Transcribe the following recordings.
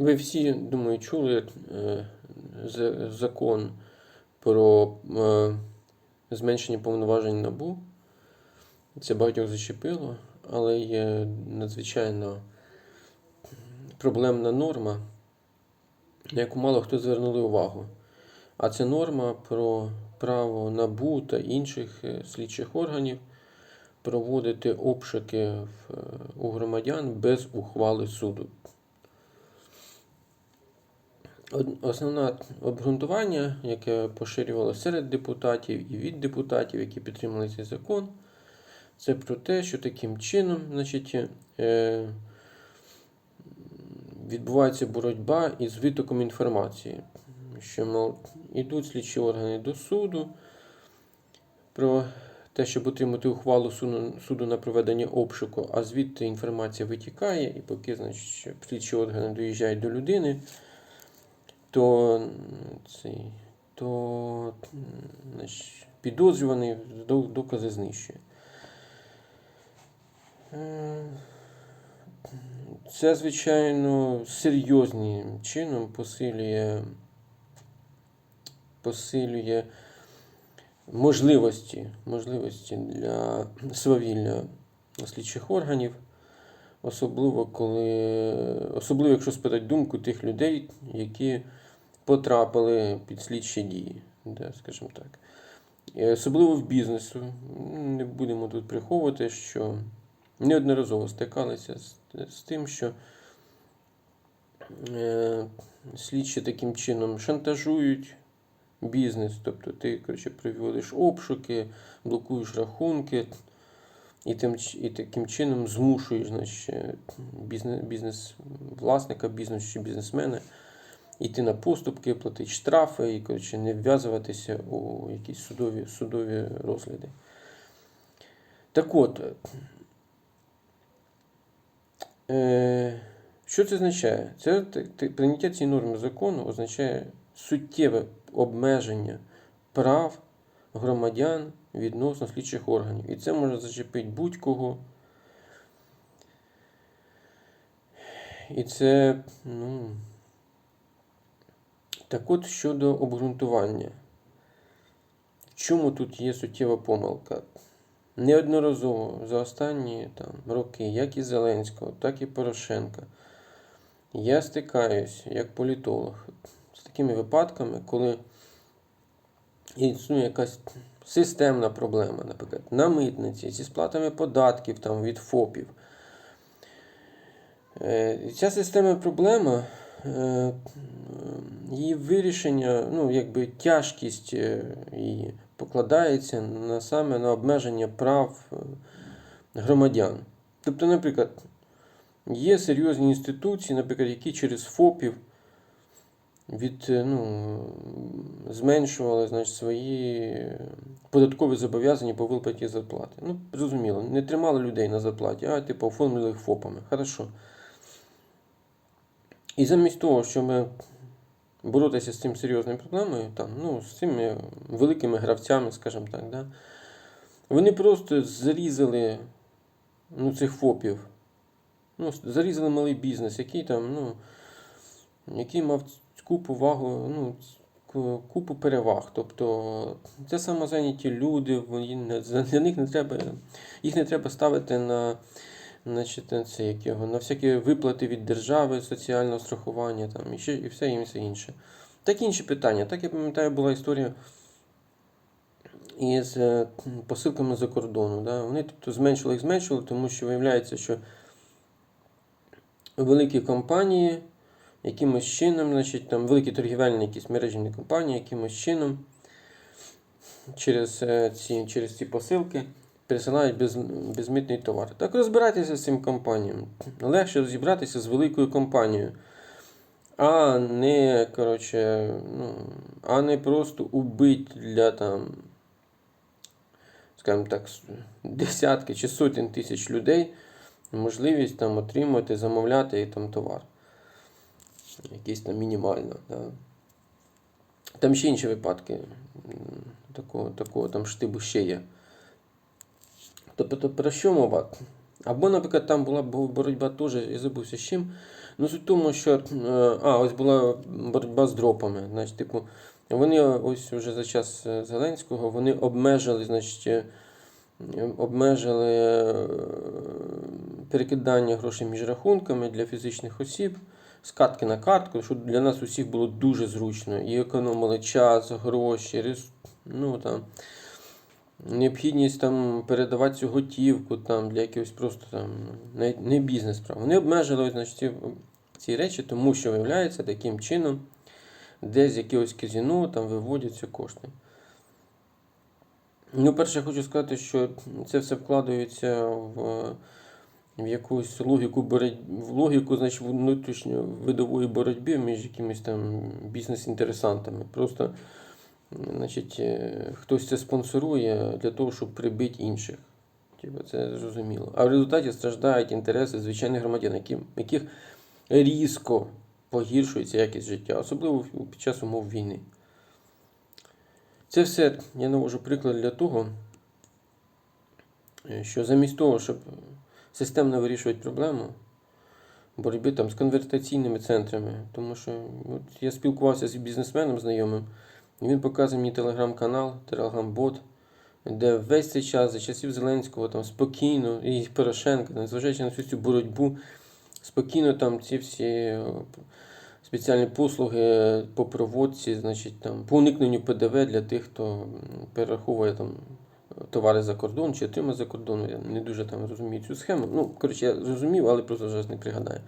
Ви всі, думаю, чули е, закон про е, зменшення повноважень НАБУ. Це багатьох зачепило, але є надзвичайно проблемна норма, на яку мало хто звернули увагу. А це норма про право НАБУ та інших е, слідчих органів проводити обшуки у громадян без ухвали суду. Основне обґрунтування, яке поширювалося серед депутатів і від депутатів, які підтримали цей закон, це про те, що таким чином значить, е, відбувається боротьба із витоком інформації, що мов, ідуть слідчі органи до суду про те, щоб отримати ухвалу суду на проведення обшуку, а звідти інформація витікає, і поки значить, слідчі органи доїжджають до людини, то, цей, то значить, підозрюваний докази знищує. Це, звичайно, серйозним чином посилює, посилює можливості, можливості для свавілля слідчих органів, особливо коли, особливо якщо спитати думку тих людей, які потрапили під слідчі дії, да, скажімо так. І особливо в бізнесу. Не будемо тут приховувати, що неодноразово стикалися з, з тим, що е, слідчі таким чином шантажують бізнес. Тобто ти коротше, проводиш обшуки, блокуєш рахунки і, тим, і таким чином змушуєш значить, бізнес, бізнес-власника, бізнес чи бізнесмена йти на поступки, платити штрафи і коротше, не вв'язуватися у якісь судові, судові розгляди. Так от, е, що це означає? Це прийняття цієї норми закону означає суттєве обмеження прав громадян відносно слідчих органів. І це може зачепити будь-кого. І це, ну. Так от щодо обґрунтування. Чому тут є суттєва помилка? Неодноразово за останні там, роки, як і Зеленського, так і Порошенка, я стикаюсь як політолог з такими випадками, коли існує якась системна проблема, наприклад, на митниці, зі сплатами податків там, від ФОПів. Е, Ця системна проблема, е, її вирішення, ну, якби тяжкість е, її покладається на саме на обмеження прав е, громадян. Тобто, наприклад, є серйозні інституції, наприклад, які через ФОПів від, е, ну, зменшували значить, свої податкові зобов'язання по виплаті зарплати. Ну, зрозуміло, не тримали людей на зарплаті, а типу оформили їх ФОПами. Хорошо. І замість того, щоб боротися з цим серйозною проблемою, там, ну, з цими великими гравцями, скажімо так, да, вони просто зарізали ну, цих ФОПів. Ну, зарізали малий бізнес, який там, ну, який мав купу вагу, ну, купу переваг. Тобто це самозайняті люди, для них не треба, їх не треба ставити на, значить, це, як його, на всякі виплати від держави, соціального страхування там, і, ще, і все і все інше. Так інші питання. Так я пам'ятаю, була історія із е, посилками за кордону. Да? Вони тобто, зменшили їх, зменшили, тому що виявляється, що великі компанії якимось чином, значить, там великі торгівельні якісь мережні компанії, якимось чином через е, ці, через ці посилки пересилають без, безмитний товар. Так розбирайтеся з цим компаніям. Легше розібратися з великою компанією. А не, коротше, ну, а не просто убить для там, скажімо так, десятки чи сотень тисяч людей можливість там отримати, замовляти там товар. Якийсь там мінімально. Да. Там ще інші випадки такого, такого там штибу ще є. Тобто про що мова? Або, наприклад, там була бо- боротьба теж, я забувся з чим. Ну, суть в тому, що е, а, ось була боротьба з дропами. Значить, типу, вони ось вже за час е, Зеленського вони обмежили, значить, е, обмежили перекидання грошей між рахунками для фізичних осіб з картки на картку, що для нас усіх було дуже зручно. І економили час, гроші, рес... ну, там, необхідність там, передавати цю готівку там, для якогось просто там, не, не бізнес справ. Вони обмежили значить, ці, ці речі, тому що виявляється таким чином, де з якогось казино там виводяться кошти. Ну, перше, хочу сказати, що це все вкладається в, в якусь логіку боротьби, в логіку, значить, внутрішньо видової боротьби між якимись там бізнес-інтересантами. Просто, значить, е, хтось це спонсорує для того, щоб прибити інших. Типу, це зрозуміло. А в результаті страждають інтереси звичайних громадян, яких різко погіршується якість життя, особливо під час умов війни. Це все я навожу приклад для того, е, що замість того, щоб системно вирішувати проблему боротьби там, з конвертаційними центрами, тому що от я спілкувався з бізнесменом знайомим, він показує мені телеграм-канал, телеграм-бот, де весь цей час, за часів Зеленського, там спокійно, і Порошенка, незважаючи на всю цю боротьбу, спокійно там ці всі е, спеціальні послуги по проводці, значить, там, по уникненню ПДВ для тих, хто перераховує там, товари за кордон чи отримає за кордон. Я не дуже там розумію цю схему. Ну, коротше, я зрозумів, але просто зараз не пригадаю.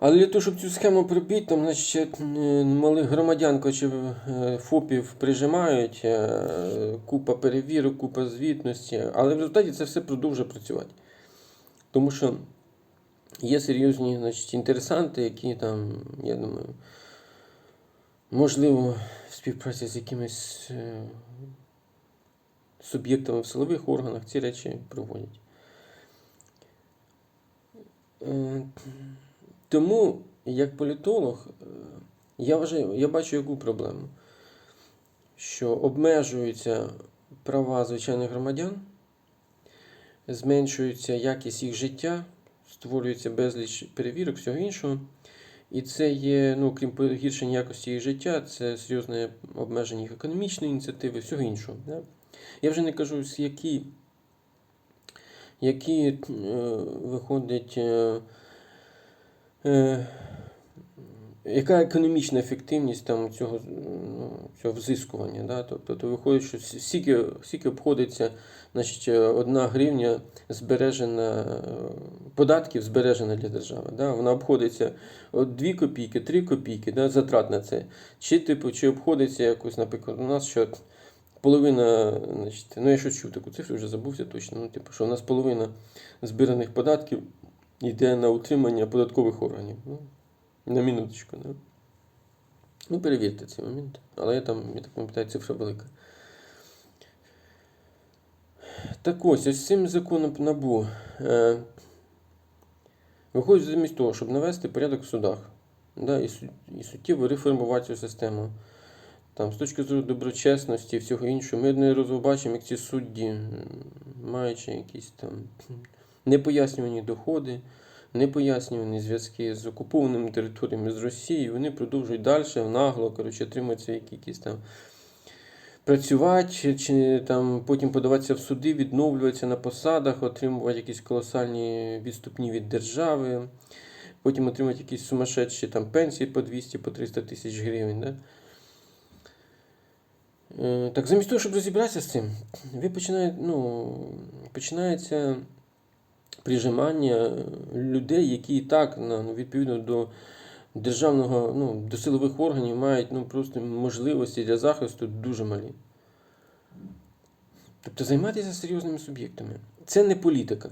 Але для того, щоб цю схему прибити, там, значить, е, малих громадян, чи е, ФОПів прижимають, е, купа перевірок, купа звітності, але в результаті це все продовжує працювати. Тому що є серйозні значить, інтересанти, які там, я думаю, можливо, в співпраці з якимись суб'єктами в силових органах ці речі проводять. Тому, як політолог, е, я вважаю, я бачу яку проблему, що обмежуються права звичайних громадян, зменшується якість їх життя, створюється безліч перевірок, всього іншого. І це є, ну, крім погіршення якості їх життя, це серйозне обмеження їх економічної ініціативи, всього іншого. Да? Я вже не кажу, які, які е, виходить. Е, е, яка економічна ефективність там цього, ну, цього взискування? Да? Тобто, то виходить, що скільки, скільки обходиться значить, одна гривня збережена, е, податків збережена для держави. Да? Вона обходиться от 2 копійки, 3 копійки, да? затрат на це. Чи, типу, чи обходиться якось, наприклад, у нас що половина, значить, ну я щось чув таку цифру, вже забувся точно. Ну, типу, що у нас половина збираних податків йде на утримання податкових органів. Ну, на минуточку, да? Ну, перевірте цей момент. Але я там, я так пам'ятаю, цифра велика. Так ось, ось цим законом НАБУ. Е, виходить замість того, щоб навести порядок в судах. Да, і, і суттєво реформувати цю систему. Там, з точки зору доброчесності і всього іншого, ми неодноразово бачимо, як ці судді, маючи якісь там непояснювані доходи, непояснювані зв'язки з окупованими територіями з Росією, вони продовжують далі нагло, коротше, отримуються якісь там працювати, чи, там потім подаватися в суди, відновлюватися на посадах, отримувати якісь колосальні відступні від держави, потім отримати якісь сумасшедші там пенсії по 200 по 300 тисяч гривень. Да? Е, Так, замість того, щоб розібратися з цим, ви починаєте, ну, починається прижимання людей, які і так ну, відповідно до державного, ну, до силових органів мають ну, просто можливості для захисту дуже малі. Тобто займатися серйозними суб'єктами. Це не політика.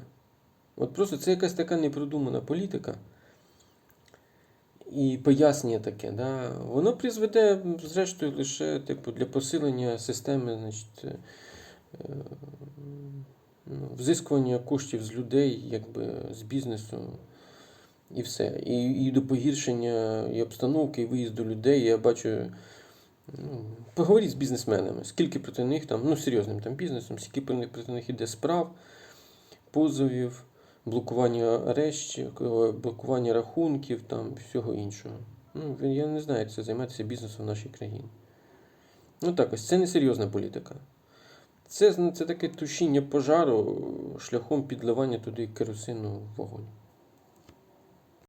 От просто це якась така непродумана політика. І пояснення таке, да, воно призведе, зрештою, лише типу, для посилення системи значить, е, взискування коштів з людей, якби з бізнесу і все. І і до погіршення і обстановки, і виїзду людей. Я бачу. Ну, поговоріть з бізнесменами, скільки проти них там, ну серйозним там бізнесом, скільки проти них іде справ, позовів, блокування арештів, е, блокування рахунків там, всього іншого. Ну, Я не знаю, як це займатися бізнесом в нашій країні. Ну так ось це не серйозна політика. Це ну, це таке тушіння пожару шляхом підливання туди керосину в вогонь.